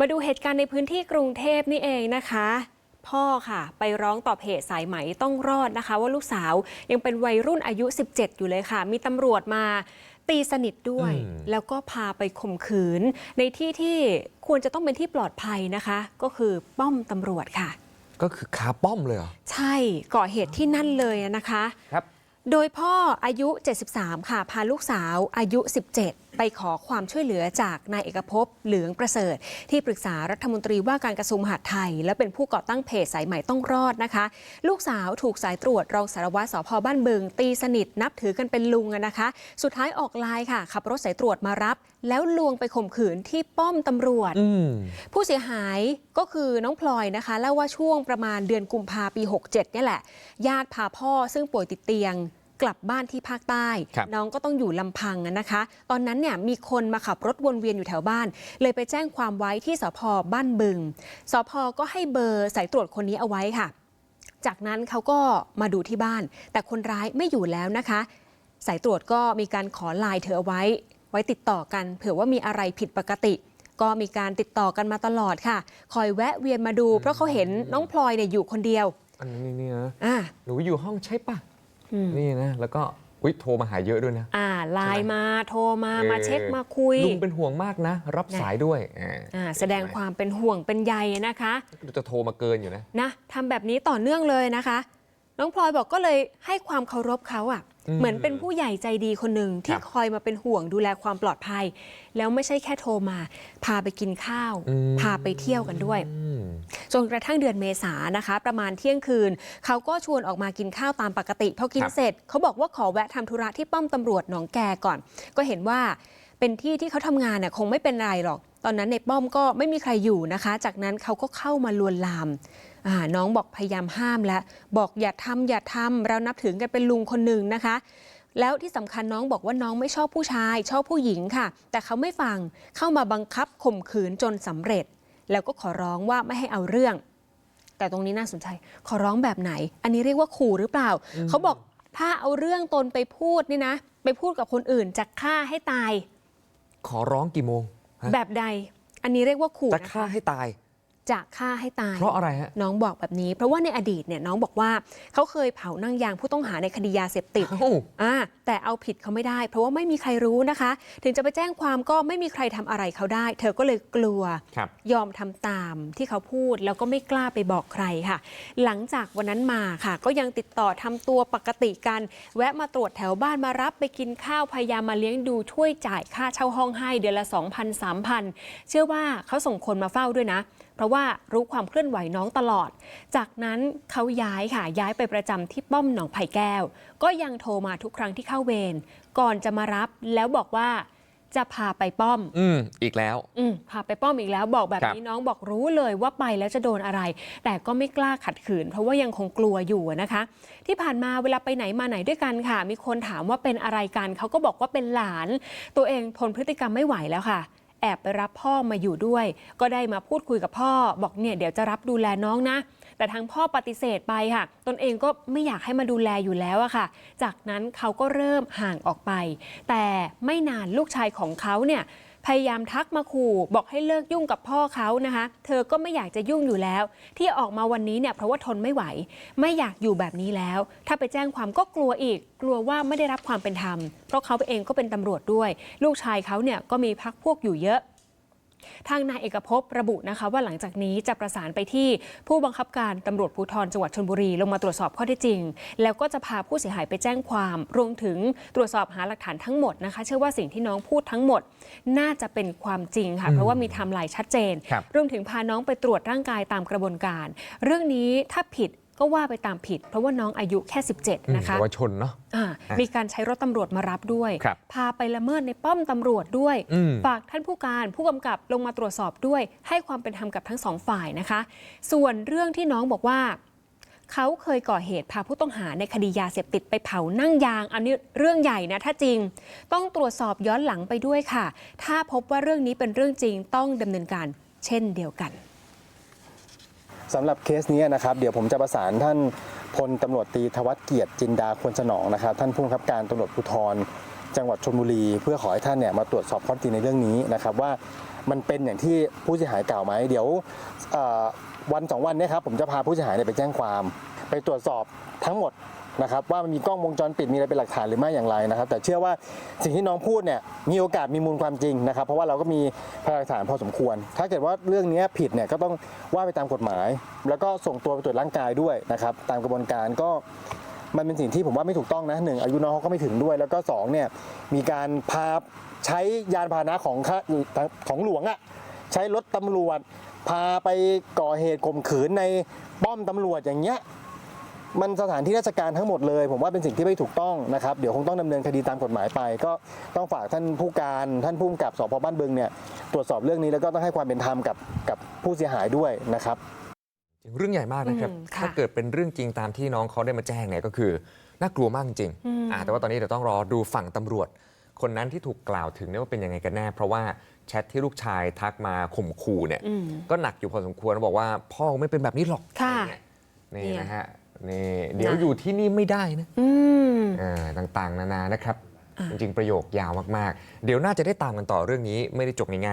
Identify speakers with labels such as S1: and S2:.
S1: มาดูเหตุการณ์ในพื้นที่กรุงเทพนี่เองนะคะ พ่อค่ะ ไปร้องต่อเพจสายไหมต้องรอดนะคะ ว่าลูกสาวยังเป็นวัยรุ่นอายุ 17 อยู่เลยค่ะ มีตำรวจมาตีสนิทด้วย
S2: อืม
S1: แล้วก็พาไปข่มขืน ในที่ที่ควรจะต้องเป็นที่ปลอดภัยนะคะ ก็คือป้อมตำรวจค่ะ
S2: ก็คือคาป้อมเลยเหรอ
S1: ใช่ก่อเหตุที่นั่นเลยนะคะ
S2: ครับ
S1: โดยพ่ออายุ 73 ค่ะ พาลูกสาวอายุ 17 ไปขอความช่วยเหลือจากนายเอกภพเหลืองประเสริฐ ที่ปรึกษารัฐมนตรีว่าการกระทรวงมหาดไทย และเป็นผู้ก่อตั้งเพจสายใหม่ต้องรอดนะคะ ลูกสาวถูกสายตรวจรองสารวัตรสพบ้านบึง ตีสนิทนับถือกันเป็นลุงอะนะคะ สุดท้ายออกไลน์ค่ะ ขับรถสายตรวจมารับ แล้วลวงไปข่มขืนที่ป้อมตำรวจ
S2: อืม
S1: ผู้เสียหายก็คือน้องพลอยนะคะเล่าว่าช่วงประมาณเดือนกุมภาปี 67เนี่ยแหละ ญาติพาพ่อซึ่งป่วยติดเตียง กลับบ้านที่ภาคใต้
S2: ครับ
S1: น้องก็ต้องอยู่ลำพังอะนะคะ ตอนนั้นเนี่ยมีคนมาขับรถวนเวียนอยู่แถวบ้าน เลยไปแจ้งความไว้ที่สพบ้านบึงสพก็ให้เบอร์สายตรวจคนนี้เอาไว้ค่ะ จากนั้นเขาก็มาดูที่บ้าน แต่คนร้ายไม่อยู่แล้วนะคะ สายตรวจก็มีการขอไลน์เธอเอาไว้ ไว้ติดต่อกันเผื่อว่ามีอะไรผิดปกติก็มีการติดต่อกันมาตลอดค่ะ คอยแวะเวียนมาดู เพราะเขาเห็นน้องพลอยเนี่ยอยู่คนเดียว
S2: อันนี้นี่นะ
S1: อ่า
S2: หนูอยู่ห้องใช่ปะ
S1: อืม
S2: นี่นะแล้วก็อุ๊ยโทรมาหาเยอะด้วยนะ
S1: อ่าไลน์มาโทรมา
S2: เออ
S1: มาเช็คมาคุย
S2: ลุงเป็นห่วงมากนะ รับสายด้วยอ่า
S1: อ่าแสดงความเป็นห่วงเป็นใยนะคะ
S2: จะโทรมาเกินอยู่นะ
S1: นะทำแบบนี้ต่อเนื่องเลยนะคะ น้องพลอยบอกก็เลยให้ความเคารพเขาอะ่ะ
S2: อืม
S1: เหมือนเป็นผู้ใหญ่ใจดีคนหนึ่งที่
S2: ครับ
S1: คอยมาเป็นห่วงดูแลความปลอดภัย แล้วไม่ใช่แค่โทรมา พาไปกินข้าว
S2: อืม
S1: พาไปเที่ยวกันด้วย
S2: อืม
S1: จนกระทั่งเดือนเมษานะคะ ประมาณเที่ยงคืน เขาก็ชวนออกมากินข้าวตามปกติพอกิน
S2: ครับ
S1: เสร็จ เขาบอกว่าขอแวะทำธุระที่ป้อมตำรวจหนองแกก่อน ก็เห็นว่าเป็นที่ที่เขาทำงานน่ะคงไม่เป็นไรหรอก ตอนนั้นในป้อมก็ไม่มีใครอยู่นะคะ จากนั้นเขาก็เข้ามาลวนลามอ่าน้องบอกพยายามห้ามแล้ว บอกอย่าทำอย่าทำเรานับถือกันเป็นลุงคนหนึ่งนะคะ แล้วที่สำคัญน้องบอกว่าน้องไม่ชอบผู้ชาย ชอบผู้หญิงค่ะ แต่เขาไม่ฟังเข้ามาบังคับข่มขืนจนสำเร็จ แล้วก็ขอร้องว่าไม่ให้เอาเรื่อง แต่ตรงนี้น่าสนใจ ขอร้องแบบไหน อันนี้เรียกว่าขู่หรือเปล่า เขาบอกถ้าเอาเรื่องตนไปพูดนี่นะ ไปพูดกับคนอื่นจะฆ่าให้ตาย
S2: ขอร้องกี่โมงฮะ
S1: แบบใด อันนี้เรียกว่าขู่
S2: จะ
S1: นะ
S2: ฆ่า
S1: คะ
S2: ให้ตาย
S1: จะฆ่าให้ตาย
S2: เพราะอะไรฮะ
S1: น้องบอกแบบนี้ เพราะว่าในอดีตเนี่ยน้องบอกว่าเขาเคยเผานั่งยางผู้ต้องหาในคดียาเสพติด
S2: เอ้า
S1: อ่าแต่เอาผิดเขาไม่ได้ เพราะว่าไม่มีใครรู้นะคะ ถึงจะไปแจ้งความก็ไม่มีใครทำอะไรเขาได้ เธอก็เลยกลัว
S2: ครับ
S1: ยอมทำตามที่เขาพูดแล้วก็ไม่กล้าไปบอกใครค่ะ หลังจากวันนั้นมาค่ะ ก็ยังติดต่อทำตัวปกติกัน แวะมาตรวจแถวบ้านมารับไปกินข้าวพยายามมาเลี้ยงดูช่วยจ่ายค่าเช่าห้องให้เดือนละ2,000 3,000 เชื่อว่าเขาส่งคนมาเฝ้าด้วยนะเพราะว่ารู้ความเคลื่อนไหวน้องตลอด จากนั้นเขาย้ายค่ะย้ายไปประจำที่ป้อมหนองไผ่แก้ว ก็ยังโทรมาทุกครั้งที่เข้าเวรก่อนจะมารับแล้วบอกว่าจะพาไปป้อม
S2: อืมอีกแล้ว
S1: อืมพาไปป้อมอีกแล้วบอกแบบ
S2: ครับ
S1: นี้น้องบอกรู้เลยว่าไปแล้วจะโดนอะไร แต่ก็ไม่กล้าขัดขืน เพราะว่ายังคงกลัวอยู่นะคะ ที่ผ่านมาเวลาไปไหนมาไหนด้วยกันค่ะ มีคนถามว่าเป็นอะไรกันเขาก็บอกว่าเป็นหลาน ตัวเองทนพฤติกรรมไม่ไหวแล้วค่ะ แอบไปรับพ่อมาอยู่ด้วย ก็ได้มาพูดคุยกับพ่อ บอกเนี่ยเดี๋ยวจะรับดูแลน้องนะ แต่ทางพ่อปฏิเสธไปค่ะ ตนเองก็ไม่อยากให้มาดูแลอยู่แล้วอะค่ะ จากนั้นเขาก็เริ่มห่างออกไป แต่ไม่นานลูกชายของเขาเนี่ย พยายามทักมาขู่บอกให้เลิกยุ่งกับพ่อเขานะคะ เธอก็ไม่อยากจะยุ่งอยู่แล้ว ที่ออกมาวันนี้เนี่ยเพราะว่าทนไม่ไหว ไม่อยากอยู่แบบนี้แล้ว ถ้าไปแจ้งความก็กลัวอีก กลัวว่าไม่ได้รับความเป็นธรรม เพราะเขาเองก็เป็นตำรวจด้วย ลูกชายเขาเนี่ยก็มีพักพวกอยู่เยอะ ทางนายเอกภพระบุนะคะว่าหลังจากนี้จะประสานไปที่ผู้บังคับการตำรวจภูธรจังหวัดชลบุรีลงมาตรวจสอบข้อเท็จจริง แล้วก็จะพาผู้เสียหายไปแจ้งความ รวมถึงตรวจสอบหาหลักฐานทั้งหมดนะคะ เชื่อว่าสิ่งที่น้องพูดทั้งหมด น่าจะเป็นความจริงค่ะเพราะว่ามีไทม์ไลน์ชัดเจน
S2: ครับ
S1: รวมถึงพาน้องไปตรวจร่างกายตามกระบวนการ เรื่องนี้ถ้าผิด ก็ว่าไปตามผิด เพราะว่าน้องอายุแค่
S2: อืม
S1: 17 นะคะ
S2: เยาวชนเนาะ
S1: อ่ามีการใช้รถตำรวจมารับด้วย
S2: ครับ
S1: พาไปละเมิดในป้อมตำรวจด้วย
S2: อืม
S1: ฝากท่านผู้การผู้กำกับลงมาตรวจสอบด้วย ให้ความเป็นธรรมกับทั้งสองฝ่ายนะคะ ส่วนเรื่องที่น้องบอกว่าเขาเคยก่อเหตุพาผู้ต้องหาในคดียาเสพติดไปเผานั่งยาง อันนี้เรื่องใหญ่นะถ้าจริง ต้องตรวจสอบย้อนหลังไปด้วยค่ะ ถ้าพบว่าเรื่องนี้เป็นเรื่องจริงต้องดำเนินการเช่นเดียวกัน
S3: สำหรับเคสนี้นะครับเดี๋ยวผมจะประสานท่านพลตำรวจตรีธวัฒน์เกียรติจินดาควรสนองนะครับ ท่านผู้บังคับการตำรวจภูธรจังหวัดชลบุรี เพื่อขอให้ท่านเนี่ยมาตรวจสอบข้อจริงในเรื่องนี้นะครับว่ามันเป็นอย่างที่ผู้เสียหายกล่าวไหมเดี๋ยววันสองวันเนี้ครับผมจะพาผู้เสียหายไปแจ้งความ ไปตรวจสอบทั้งหมด นะครับว่ามันมีกล้องวงจรปิดมีอะไรเป็นหลักฐานหรือไม่อย่างไรนะครับ แต่เชื่อว่าสิ่งที่น้องพูดเนี่ยมีโอกาสมีมูลความจริงนะครับ เพราะว่าเราก็มีพยานหลักฐานพอสมควร ถ้าเกิดว่าเรื่องนี้ผิดเนี่ยก็ต้องว่าไปตามกฎหมาย แล้วก็ส่งตัวไปตรวจร่างกายด้วยนะครับ ตามกระบวนการก็มันเป็นสิ่งที่ผมว่าไม่ถูกต้องนะหนึ่งอายุน้องเขาก็ไม่ถึงด้วย แล้วก็สองเนี่ยมีการพาใช้ยานพาหนะของข้าของหลวงอะใช้รถตำรวจ พาไปก่อเหตุข่มขืนในป้อมตำรวจอย่างเงี้ย มันสถานที่ราชการทั้งหมดเลย ผมว่าเป็นสิ่งที่ไม่ถูกต้องนะครับเดี๋ยวคงต้องดำเนินคดีตามกฎหมายไป ก็ต้องฝากท่านผู้การท่านผู้กำกับสพบ้านบึงเนี่ยตรวจสอบเรื่องนี้แล้วก็ต้องให้ความเป็นธรรมกับกับผู้เสียหายด้วยนะครับ
S2: จริงเรื่องใหญ่มากนะครับ
S1: อืมค่ะ
S2: ถ้าเกิดเป็นเรื่องจริงตามที่น้องเขาได้มาแจ้งเนี่ยก็คือน่ากลัวมากจริง
S1: อืม
S2: อ่าแต่ว่าตอนนี้เดี๋ยวต้องรอดูฝั่งตำรวจ คนนั้นที่ถูกกล่าวถึงเนี่ยว่าเป็นยังไงกันแน่ เพราะว่าแชทที่ลูกชายทักมาข่มขู่เนี่ย
S1: อืม
S2: ก็หนักอยู่พอสมควรบอกว่าพ่อไม่เป็นแบบนี้หรอก
S1: ค่ะ
S2: นี่
S1: เนี่ย
S2: นะฮะ นี่เดี๋ยว
S1: นะ
S2: อยู่ที่นี่ไม่ได้นะ
S1: อืม
S2: เออต่างๆนานานะครับ จริงๆประโยคยาวมากๆ เดี๋ยวน่าจะได้ตามกันต่อเรื่องนี้ไม่ได้จบง่ายๆ